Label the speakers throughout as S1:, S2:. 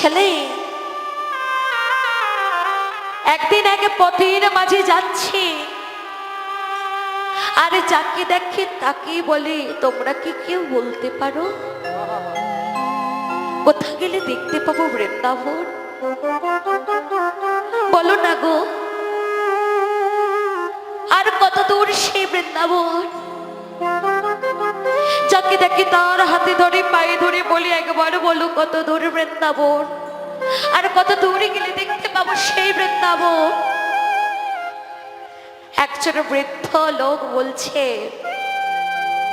S1: ছেলে। একদিন এক পথের মাঝে যাচ্ছি। আর যাকে দেখে তাকে বলে, তোমরা কি কেউ বলতে পারো? কোথা গেলে দেখতে পাবো বৃন্দাবন? বলো না গো। আর কত দূর সেই বৃন্দাবন? যাকে দেখি তার হাতে ধরে, পায়ে ধরে বলি, একবার বলো কত দূর বৃন্দাবন? আর কত দূরে গেলে দেখতে পাবো সেই বৃন্দাবন? একজন বৃদ্ধ লোক বলছে,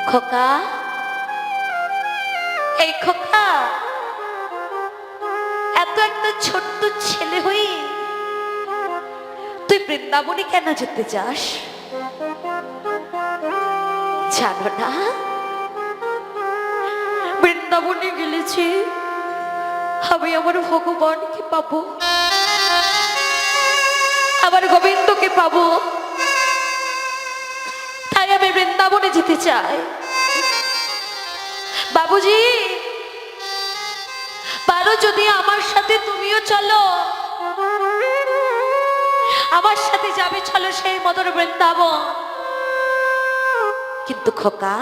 S1: খোকা, এই খোকা, এত একটা ছোট্ট ছেলে হই তুই বৃন্দাবনে কেন যেতে চাস? জানো না বৃন্দাবনে গেলেছি। আমি আমার ভগবানকে পাবো। আমার গোবিন্দকে পাবো। তাই আমি বৃন্দাবনে যেতে চাই। বাবুজি, পারো যদি আমার সাথে তুমিও চলো। আমার সাথে যাবে, চলো সেই মদর বৃন্দাবন। কিন্তু খোকা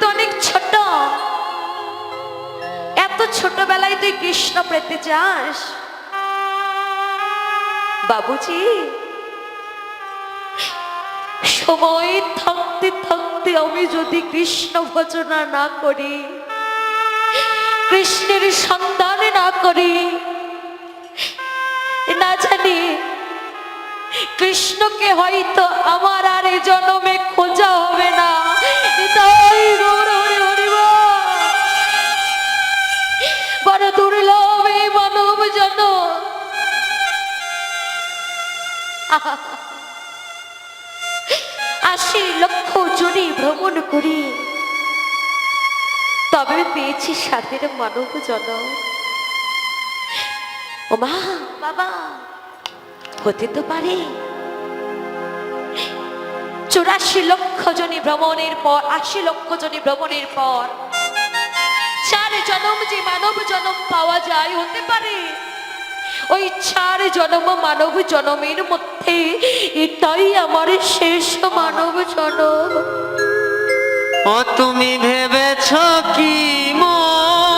S1: তো অনেক ছোট। এত ছোটবেলায় তুই কৃষ্ণ পেতে চাস? বাবুজি, সময় থাকতে থাকতে আমি যদি কৃষ্ণ ভজনা না করি, কৃষ্ণের সন্ধান না করি, না জানি কৃষ্ণকে হয়তো আমার আর এই জন্মে খোঁজা আশি লক্ষ জনে ভ্রমণ করি। তবে পেয়েছি সাথের মানব জন ও মা বাবা, হতে তো পারে। চুরাশি লক্ষ জনী ভ্রমণের পর, আশি লক্ষ জনী ভ্রমণের পর, চার জনম যে মানব জনম পাওয়া যায়, হতে পারে। ওই চার জনম মানব জনমের মধ্যে, এটাই আমার শেষ মানব জনম।
S2: ও, তুমি ভেবেছ কি মনে?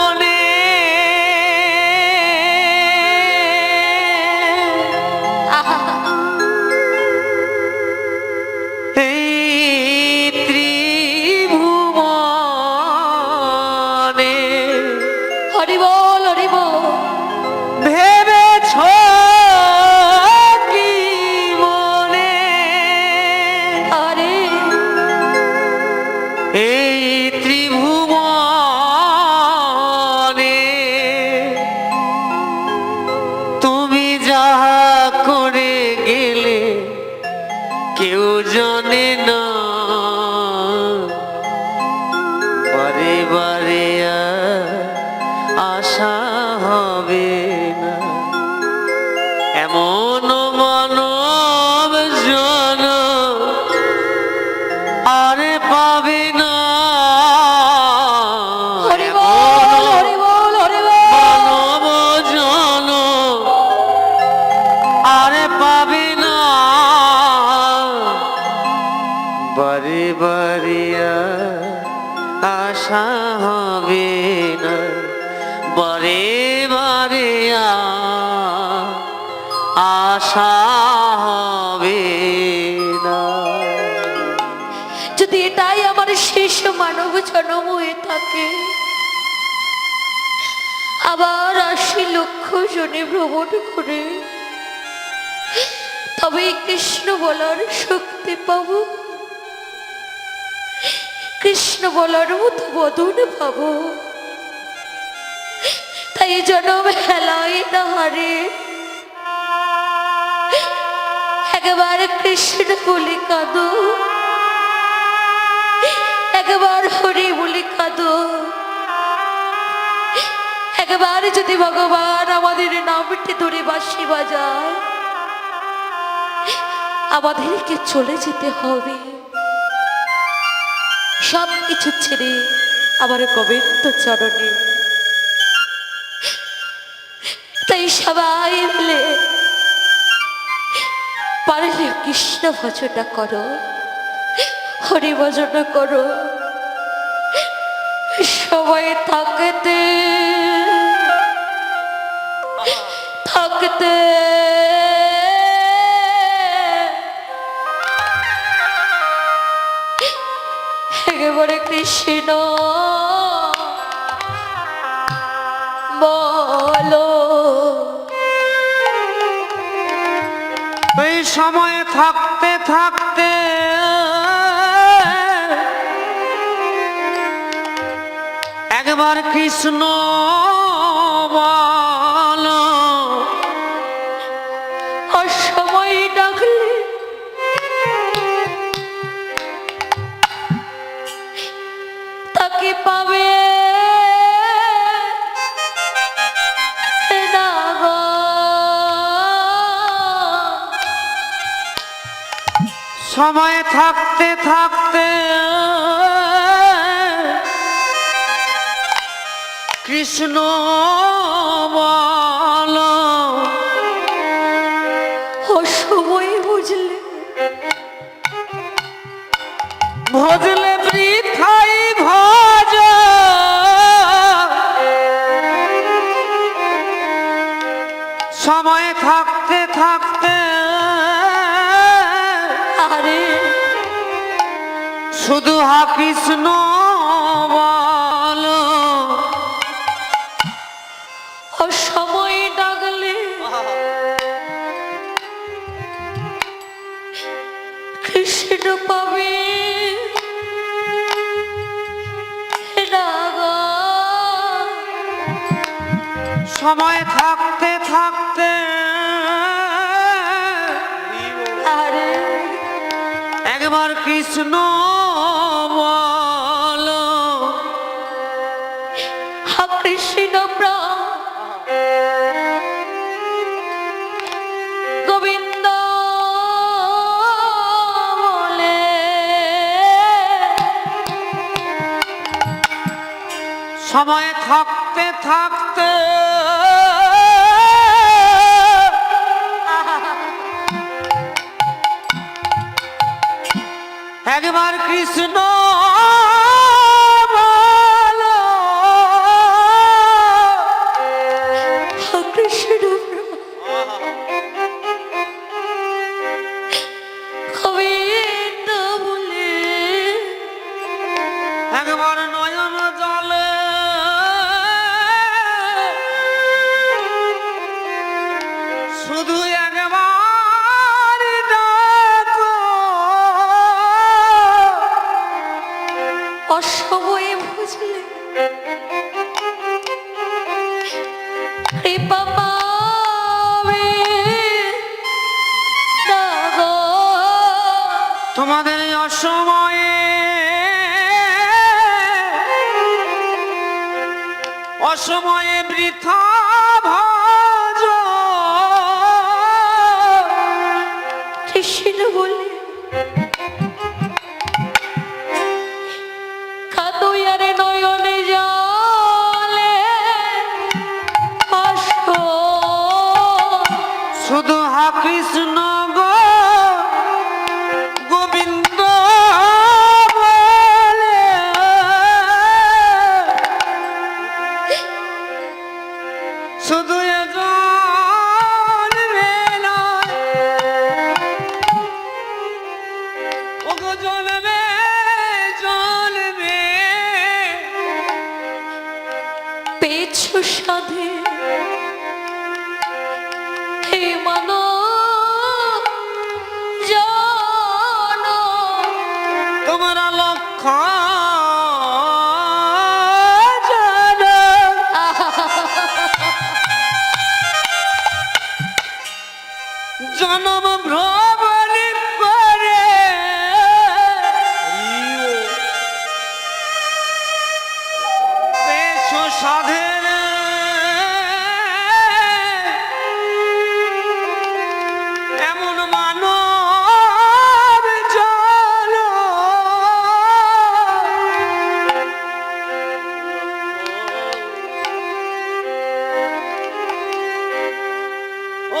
S2: আশা হবে না, বারে বারে আশা হবে না।
S1: যদি এটাই আমার শেষ মানব জন্ম হয়ে থাকে, আবার আশি লক্ষ জনে ভ্রমণ করে, তবে কৃষ্ণ বলার শক্তি পাব। কৃষ্ণ বলার মতো বদন পাব। তাই জনম হেলাই না হারে একবার কৃষ্ণ বলে কাঁদো। একবার হরি বলে কাঁদো। একবার যদি ভগবান আমাদের নামটি ধরে বাঁশি বাজায়, আমাদেরকে চলে যেতে হবে। সব কিছু ছেড়ে আমার গোবিন্দ চরণে। তাই সবাই মিলে পারলে কৃষ্ণ ভজনা করো, হরি ভজনা করো। সবাই থাকতে থাকতে। একেবারে কৃষ্ণ। বলো।
S2: এই সময়ে থাকতে থাকতে একবার কৃষ্ণ
S1: পাবে।
S2: সময় থাকতে থাকতে কৃষ্ণ শুধু হা কৃষ্ণ বলো
S1: অসময় ডাকলে কৃষ্ণ পাবে।
S2: সময় থাকতে থাকতে কৃষ্ণ
S1: গোবিন্দ বলে।
S2: সময় থাকতে থাকতে কৃষ্ণ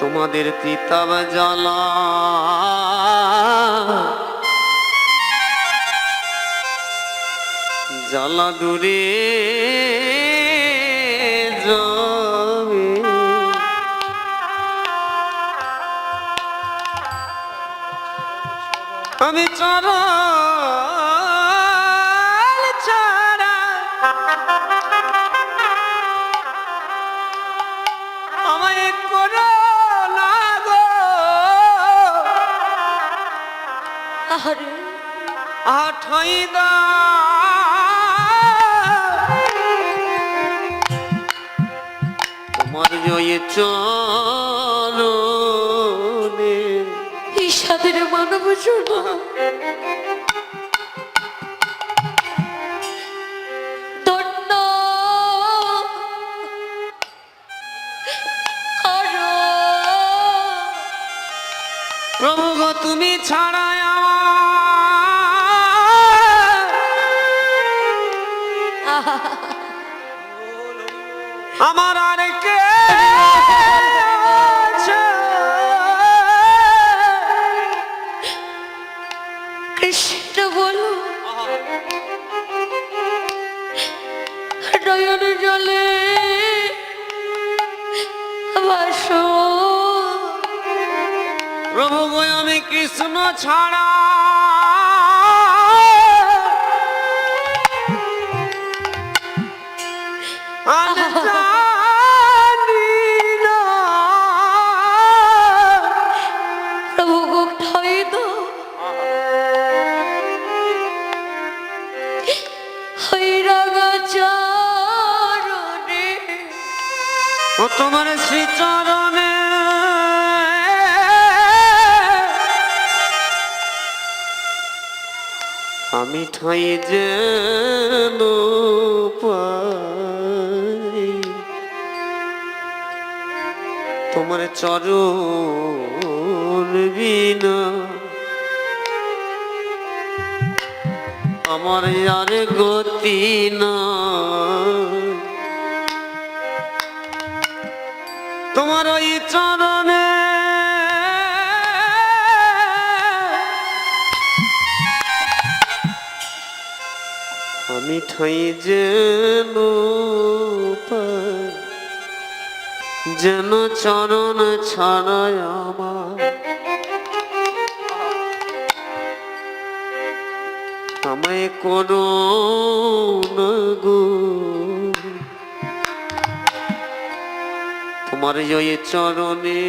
S2: তোমাদের কিতাব জ্বালা জ্বালা দূরে আমি চর
S1: আরে
S2: আঠাই দা। তোমার জয়ে চরণে
S1: মানব
S2: প্রভু গো তুমি ছাড়া
S1: কৃষ্ণ বলো। নয়ন জলে ভাসো।
S2: প্রভু গো আমি কৃষ্ণ ছাড়া। আর আমি ঠাই যেন তোমার চরণ আমার আর গতি না তোমার ওই চরণে ঠাই যেন যেন চরণ ছাড়ায় আমার। আমায় করো গো। তোমার জয় চরণে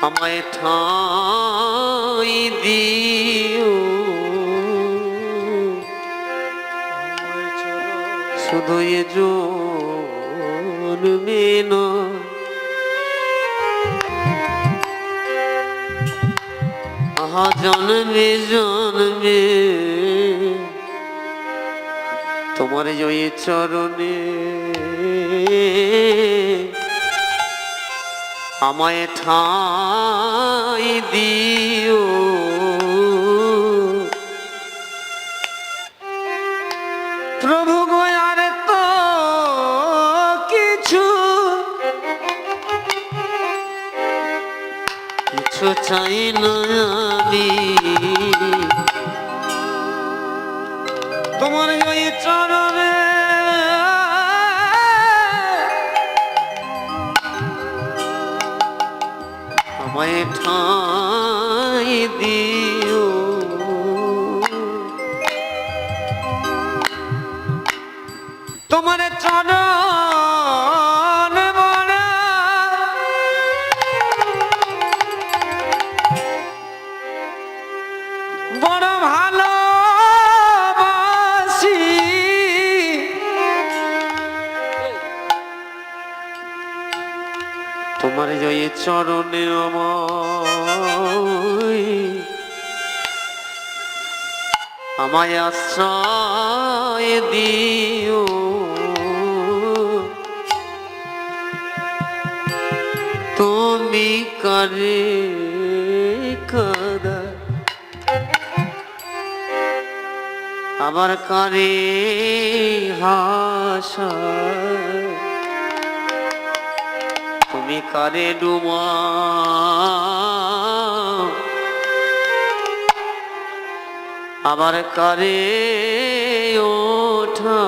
S2: আমায় ঠাই দিও। শুধু এ জন্মে আহা জন্মে জন্মে। তোমার জয় চরণে। আমায় ঠাই দিও। প্রভু গোয়ার তো কিছু কিছু চাই না আমি। তোমার ওই চরণে আমায় ঠাই দিও। তোমার চরণ চরণে আমায় আশ্রয় দিও। তুমি করে কাদা আবার করে হাসা? তুমি কারে ডুমা? আমার কারে ওঠা?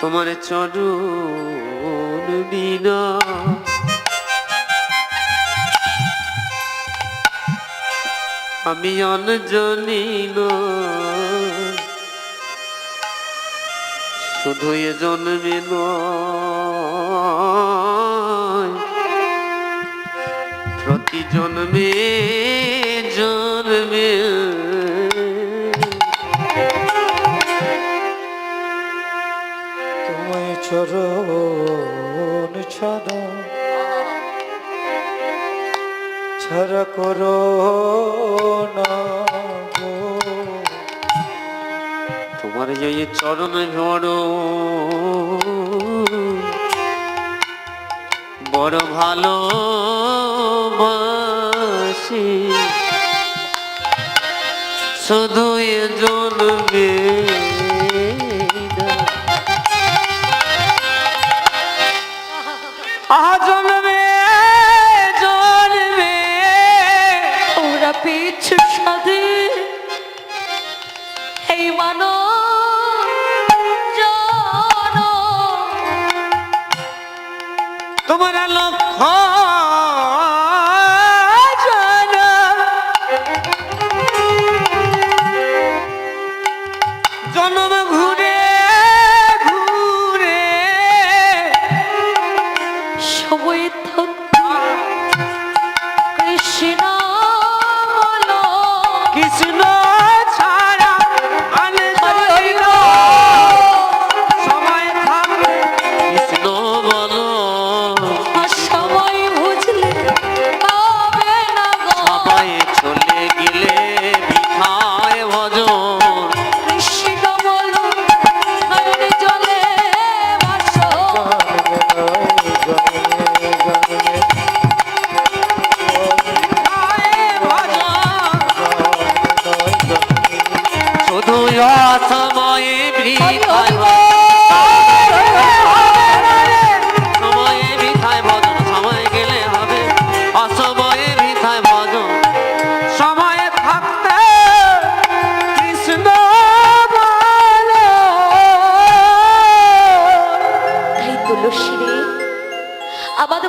S2: তোমার চরণ আমি অনজনি না শুধু এ জন্মে প্রতি জন্মে জন্মে
S3: তোমায় চরণ ছাড়া ছাড়া করো না।
S2: তোমার যে চরণ বড় বড় ভালো বাসি শুধু এ জন্মে না। জন্ম ঘুরে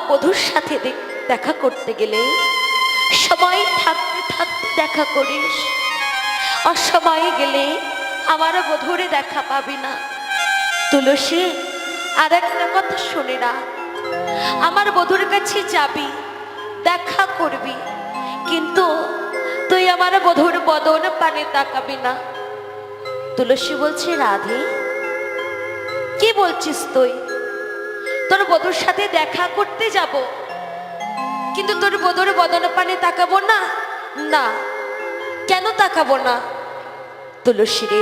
S1: বধুর সাথে দেখা করতে গেলে সময় থাকতে থাকতে দেখা করিস। অসময়ে গেলে আমার বধুরে দেখা পাবি না। তুলসী, আর একটা কথা শুনে না। আমার বধুর কাছে যাবি, দেখা করবি। কিন্তু তুই আমার বধুর বদন পানে তাকাবি না। তুলসী বলছে, রাধে, কি বলছিস তুই? তোর বধুর সাথে দেখা করতে যাব। কিন্তু তোর বধুর বদন পানে তাকাবো না? না। কেন তাকাবো না? তুলসী রে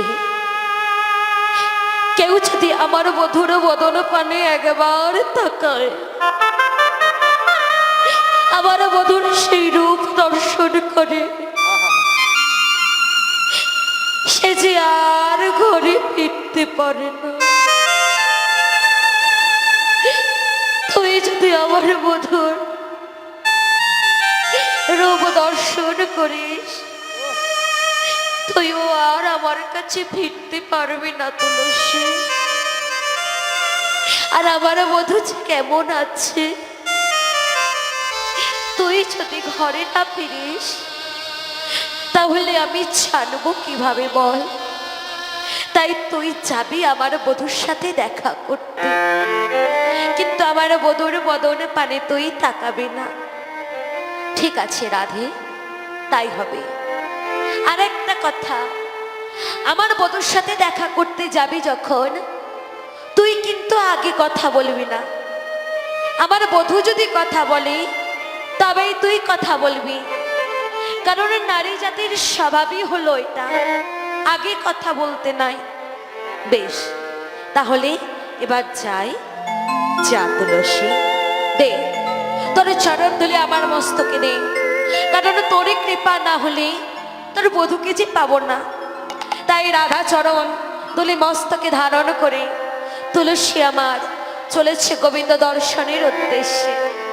S1: কেউ যদি আমার বধুর বদন পানে একবার তাকায়, আমার বধুর সেই রূপ দর্শন করে। সে যে আর ঘরে ফিরতে পারে না। তুই যদি আমার বধুর রূপ দর্শন করিস তুইও আর আমার কাছে ফিরতে পারবি না তুলসী। আর আমার বধূ কেমন আছে। তুই যদি ঘরে না ফিরিস, তাহলে আমি জানব কীভাবে বল? তাই তুই যাবি আমার বধূর সাথে দেখা করতে। কিন্তু আমার বধুর বদনে পানে তুই তাকাবি না। ঠিক আছে, রাধে, তাই হবে। আর একটা কথা। আমার বধুর সাথে দেখা করতে যাবি যখন, তুই কিন্তু আগে কথা বলবি না। আমার বধু যদি কথা বলে, তবেই তুই কথা বলবি। কারণ নারী জাতির স্বভাবই হলো এটা। আগে কথা বলতে নাই। বেশ, তাহলে এবার যাই। যা দে। তোর চরণ ধুলে আমার মস্তকে দে। কারণ তোরই কৃপা না হলে তোর বধূকে যে পাব না। তাই রাধা চরণ, তুলি মস্তকে ধারণ করে, তুলসী আমার চলেছে গোবিন্দ দর্শনের উদ্দেশ্যে।